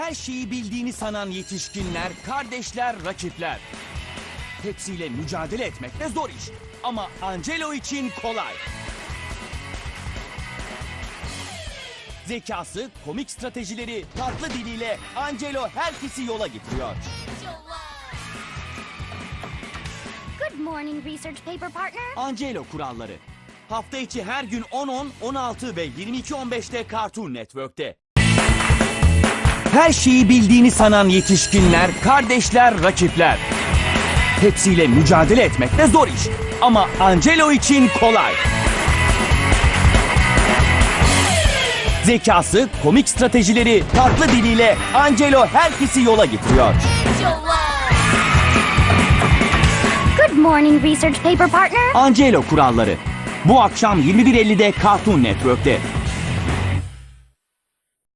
Her şeyi bildiğini sanan yetişkinler, kardeşler, rakipler. Hepsiyle mücadele etmek de zor iş. Ama Angelo için kolay. Zekası, komik stratejileri, tatlı diliyle Angelo herkesi yola getiriyor. Good morning, research paper partner. Angelo kuralları. Hafta içi her gün 10-10, 16 ve 22.15'te Cartoon Network'te. Her şeyi bildiğini sanan yetişkinler, kardeşler, rakipler. Hepsiyle mücadele etmek de zor iş. Ama Angelo için kolay. Zekası, komik stratejileri, tatlı diliyle Angelo herkesi yola getiriyor. Good morning, research paper partner. Angelo kuralları. Bu akşam 21.50'de Cartoon Network'te.